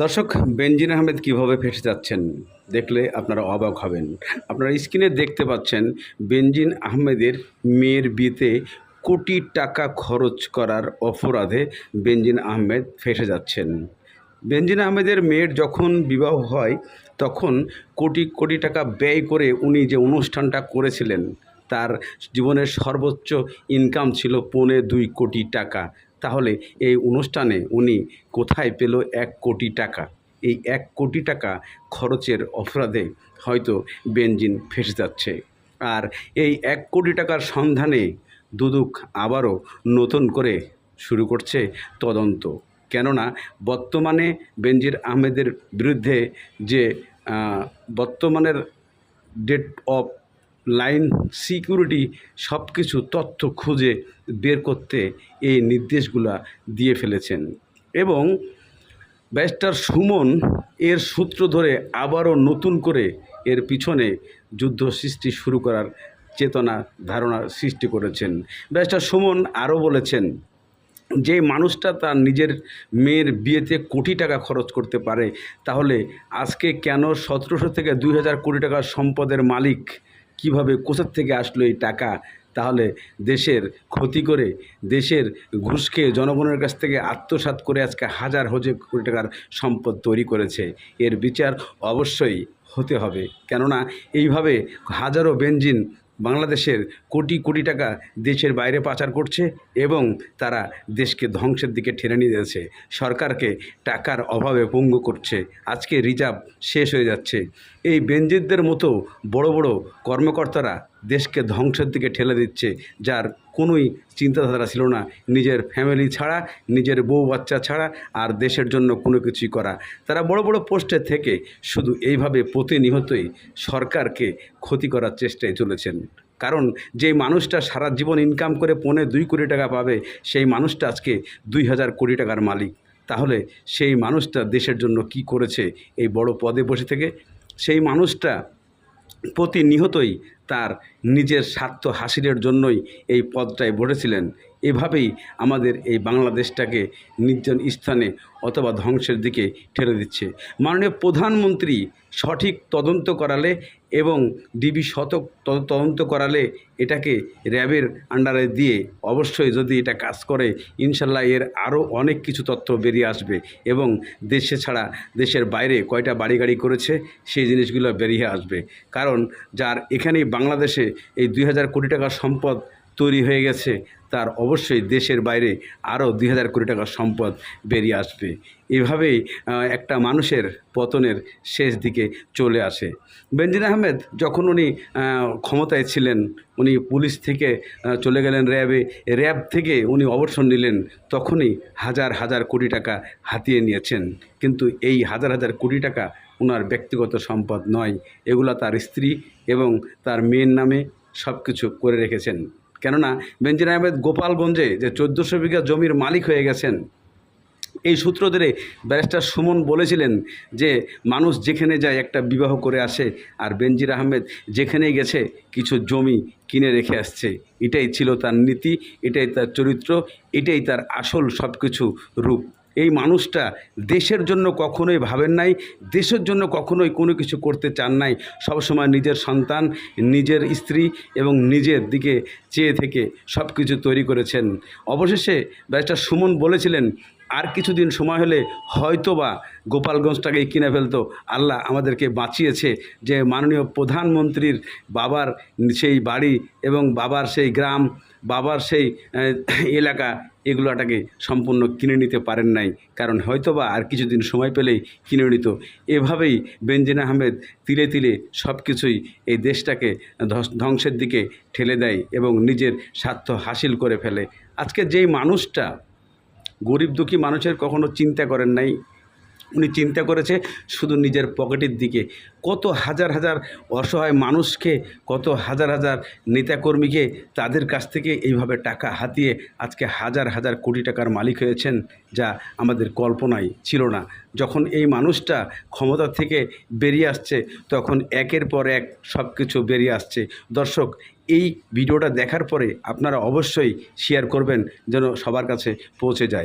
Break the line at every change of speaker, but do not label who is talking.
দর্শক, বেনজিন আহমেদ কীভাবে ফেসে যাচ্ছেন দেখলে আপনারা অবাক হবেন। আপনারা স্ক্রিনে দেখতে পাচ্ছেন বেনজিন আহমেদের মেয়ের বিয়েতে কোটি টাকা খরচ করার অপরাধে বেনজিন আহমেদ ফেসে যাচ্ছেন। বেনজিন আহমেদের মেয়ের যখন বিবাহ হয়, তখন কোটি কোটি টাকা ব্যয় করে উনি যে অনুষ্ঠানটা করেছিলেন, তার জীবনের সর্বোচ্চ ইনকাম ছিল পৌনে দুই কোটি টাকা। তাহলে এই অনুষ্ঠানে উনি কোথায় পেল এক কোটি টাকা? এই এক কোটি টাকা খরচের অপরাধে হয়তো বেঞ্জিন ফেসে যাচ্ছে। আর এই এক কোটি টাকার সন্ধানে দুদুক আবারও নতুন করে শুরু করছে তদন্ত। কেননা বর্তমানে বেনজির আহমেদের বিরুদ্ধে যে বর্তমানের ডেট অফ লাইন, সিকিউরিটি সব কিছু তথ্য খুঁজে বের করতে এই নির্দেশগুলা দিয়ে ফেলেছেন। এবং ব্যারিস্টার সুমন এর সূত্র ধরে আবারও নতুন করে এর পিছনে যুদ্ধ সৃষ্টি শুরু করার চেতনা ধারণা সৃষ্টি করেছেন। ব্যারিস্টার সুমন আরও বলেছেন, যে মানুষটা তার নিজের মেয়ের বিয়েতে কোটি টাকা খরচ করতে পারে, তাহলে আজকে কেন সতেরোশো থেকে দুই হাজার কোটি টাকার সম্পদের মালিক কীভাবে কোথার থেকে আসলো এই টাকা? তাহলে দেশের ক্ষতি করে, দেশের ঘুষ খেয়ে জনগণের কাছ থেকে আত্মসাত করে আজকে হাজার হাজার কোটি টাকার সম্পদ তৈরি করেছে। এর বিচার অবশ্যই হতে হবে। কেননা, এইভাবে হাজারো বেঞ্জিন বাংলাদেশের কোটি কোটি টাকা দেশের বাইরে পাচার করছে এবং তারা দেশকে ধ্বংসের দিকে ঠেলে নিয়ে যাচ্ছে। সরকারকে টাকার অভাবে পঙ্গু করছে। আজকে রিজার্ভ শেষ হয়ে যাচ্ছে। এই বেঞ্জিতদের মতো বড় বড় কর্মকর্তারা দেশকে ধ্বংসের দিকে ঠেলে দিচ্ছে, যার কোনোই চিন্তাধারা ছিল না। নিজের ফ্যামিলি ছাড়া, নিজের বউ বাচ্চা ছাড়া, আর দেশের জন্য কোনো কিছুই করা। তারা বড় বড় পোস্টে থেকে শুধু এইভাবে প্রতিনিয়তই সরকারকে ক্ষতি করার চেষ্টায় চলেছেন। কারণ যে মানুষটা সারা জীবন ইনকাম করে পৌনে দুই কোটি টাকা পাবে, সেই মানুষটা আজকে দুই হাজার কোটি টাকার মালিক। তাহলে সেই মানুষটা দেশের জন্য কি করেছে এই বড় পদে বসে থেকে? সেই মানুষটা প্রতিনিহতই তার নিজের স্বার্থ হাসিলের জন্যই এই পদটায় বসেছিলেন এভাবেই আমাদের এই বাংলাদেশটাকে নির্জন স্থানে অথবা ধ্বংসের দিকে ঠেলে দিচ্ছে। মাননীয় প্রধানমন্ত্রী সঠিক তদন্ত করালে এবং ডিবি শতক তদন্ত করালে এটাকে র্যাবের আন্ডারে দিয়ে অবশ্যই যদি এটা কাজ করে, ইনশাল্লাহ এর আরও অনেক কিছু তথ্য বেরিয়ে আসবে এবং দেশে ছাড়া দেশের বাইরে কয়টা বাড়ি গাড়ি করেছে সেই জিনিসগুলো বেরিয়ে আসবে। কারণ যার এখানেই বাংলাদেশে এই দুই হাজার কোটি টাকার সম্পদ তৈরি হয়ে গেছে তার অবশ্যই দেশের বাইরে আরও দুই হাজার কোটি টাকার সম্পদ বেরিয়ে আসবে। এভাবেই একটা মানুষের পতনের শেষ দিকে চলে আসে। বেনজির আহমেদ যখন উনি ক্ষমতায় ছিলেন, উনি পুলিশ থেকে চলে গেলেন র্যাবে। র্যাব থেকে উনি অবসর নিলেন, তখনই হাজার হাজার কোটি টাকা হাতিয়ে নিয়েছেন। কিন্তু এই হাজার হাজার কোটি টাকা ওনার ব্যক্তিগত সম্পদ নয়। এগুলা তার স্ত্রী এবং তার মেয়ের নামে সব কিছু করে রেখেছেন। কেননা বেনজির আহমেদ গোপালগঞ্জে যে চোদ্দোশো বিঘা জমির মালিক হয়ে গেছেন, এই সূত্র ধরে ব্যারিস্টার সুমন বলেছিলেন যে মানুষ যেখানে যায় একটা বিবাহ করে আসে আর বেনজির আহমেদ যেখানে গেছে কিছু জমি কিনে রেখে আসছে। এটাই ছিল তার নীতি, এটাই তার চরিত্র, এটাই তার আসল সব কিছু রূপ। এই মানুষটা দেশের জন্য কখনোই ভাবেন নাই, দেশের জন্য কখনোই কোনো কিছু করতে চান নাই। সবসময় নিজের সন্তান, নিজের স্ত্রী এবং নিজের দিকে চেয়ে থেকে সব কিছু তৈরি করেছেন। অবশেষে ব্যারিস্টার সুমন বলেছিলেন, আর কিছুদিন সময় হলে হয়তোবা গোপালগঞ্জটাকে কিনে ফেলতো। আল্লাহ আমাদেরকে বাঁচিয়েছে। যে মাননীয় প্রধানমন্ত্রীর বাবার সেই বাড়ি এবং বাবার সেই গ্রাম বাবার সেই এলাকা এগুলোটাকে সম্পূর্ণ কিনে নিতে পারেন নাই। কারণ হয়তোবা আর কিছুদিন সময় পেলেই কিনে নিত। এভাবেই বেনজিন আহমেদ তিলে তিলে সব কিছুই এই দেশটাকে ধ্বংসের দিকে ঠেলে দেয় এবং নিজের স্বার্থ হাসিল করে ফেলে। আজকে যেই মানুষটা গরিব দুঃখী মানুষের কখনো চিন্তা করেন নাই। উনি চিন্তা করেছে শুধু নিজের পকেটের দিকে। কত হাজার হাজার অসহায় মানুষকে, কত হাজার হাজার নেতাকর্মীকে তাদের কাছ থেকে এইভাবে টাকা হাতিয়ে আজকে হাজার হাজার কোটি টাকার মালিক হয়েছেন যা আমাদের কল্পনায় ছিল না। যখন এই মানুষটা ক্ষমতা থেকে বেরিয়ে আসছে, তখন একের পর এক সব কিছু বেরিয়ে আসছে। দর্শক, এই ভিডিওটা দেখার পরে আপনারা অবশ্যই শেয়ার করবেন যেন সবার কাছে পৌঁছে যায়।